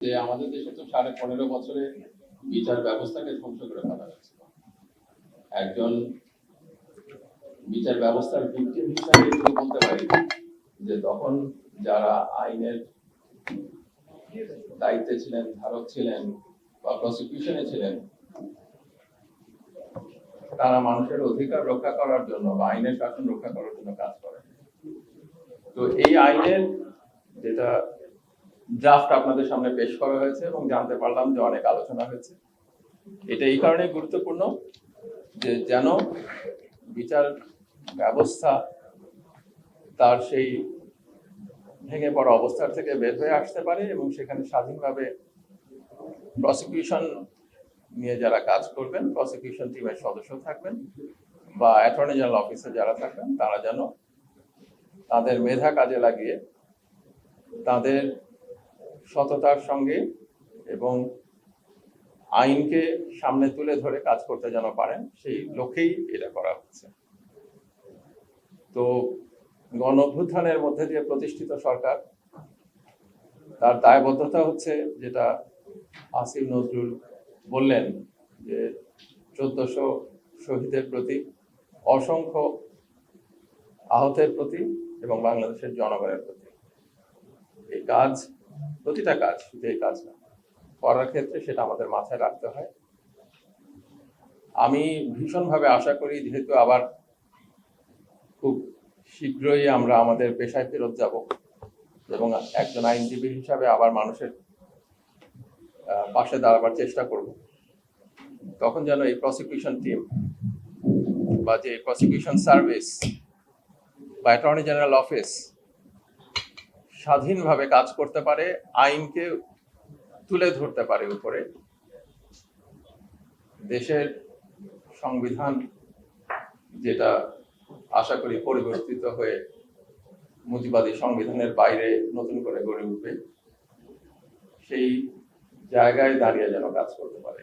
যে আমাদের দেশে তো সাড়ে পনেরো বছরে বিচার ব্যবস্থাকে ধ্বংস করে ফেলা হয়েছে একজন বিচার ব্যবস্থার ভিক্টিম হিসাবে বলতে পারি যে তখন যারা আইনের দায়িত্বে ছিলেন, ধারক ছিলেন বা প্রসিকিউশনে ছিলেন, তারা মানুষের অধিকার রক্ষা করার জন্য বা আইনের শাসন রক্ষা করার জন্য কাজ করেন। তো এই আইনের যেটা ড্রাফট আপনাদের সামনে পেশ করা হয়েছে এবং জানতে পারলাম যে অনেক আলোচনা হয়েছে। এটা এই কারণে গুরুত্বপূর্ণ যে যেন বিচার ব্যবস্থা তার সেই ভেঙে পড়া অবস্থার থেকে বের হয়ে আসতে পারে এবং সেখানে স্বাধীনভাবে প্রসিকিউশন নিয়ে যারা কাজ করবেন প্রসিকিউশন টিমের সদস্য থাকবেন বা অ্যাটর্নি জেনারেল অফিসার যারা থাকবেন, তারা যেন তাদের মেধা কাজে লাগিয়ে তাদের সততার সঙ্গে এবং আইনকে সামনে তুলে ধরে কাজ করতে যেন পারেন, সেই লক্ষ্যেই এটা করা হচ্ছে। তো গণ অভ্যুত্থানের মধ্যে দিয়ে প্রতিষ্ঠিত সরকার, তার দায়বদ্ধতা হচ্ছে যেটা আসিফ নজরুল বললেন যে চোদ্দশো শহীদের প্রতি, অসংখ্য আহতের প্রতি এবং বাংলাদেশের জনগণের প্রতি। এই কাজ প্রতিটা কাজ শুধু এই কাজ না, করার ক্ষেত্রে সেটা আমাদের মাথায় রাখতে হয়। আমি ভীষণভাবে আশা করি, যেহেতু আবার খুব শীঘ্রই আমরা আমাদের পেশায় ফেরত যাব এবং একজন আইনজীবী হিসাবে আবার মানুষের পাশে দাঁড়াবার চেষ্টা করব, তখন যেন এই প্রসিকিউশন টিম বা যে প্রসিকিউশন সার্ভিস বা অ্যাটর্নি জেনারেল অফিস স্বাধীনভাবে কাজ করতে পারে, আইনকে তুলে ধরতে পারে উপরে। দেশের সংবিধান যেটা আশা করি পরিবর্তিত হয়ে মুজিবাদী সংবিধানের বাইরে নতুন করে গড়ে উঠবে, সেই জায়গায় দাঁড়িয়ে যেন কাজ করতে পারে।